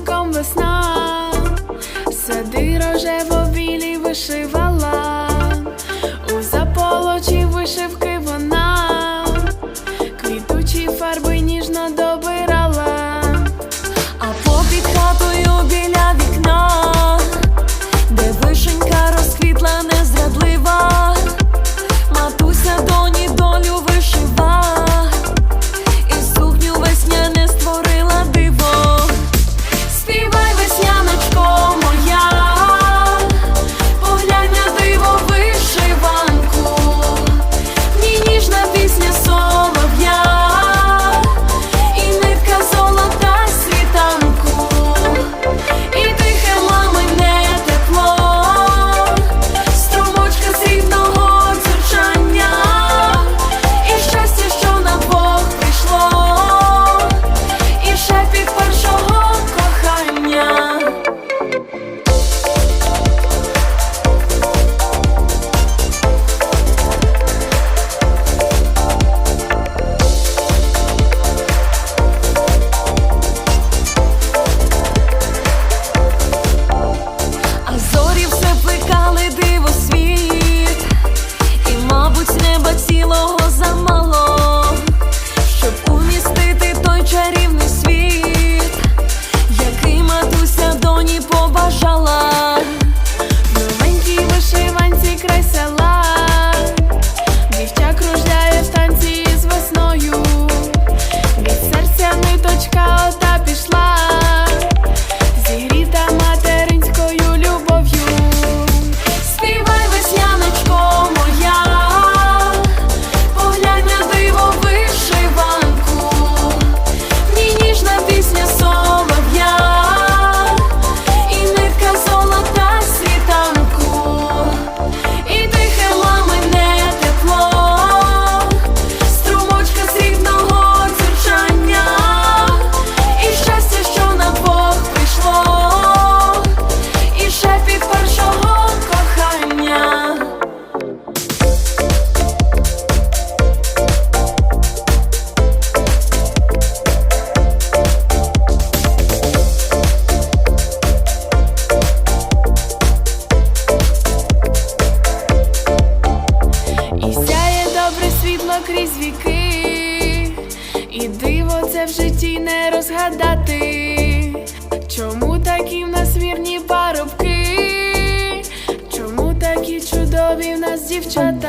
віком весна, сади рожево білі вишивала, у заполочі вишивки вона, квітучі фарби ніжно добре. крізь віки, і диво це в житті не розгадати, чому такі в нас вірні парубки, чому такі чудові в нас дівчата?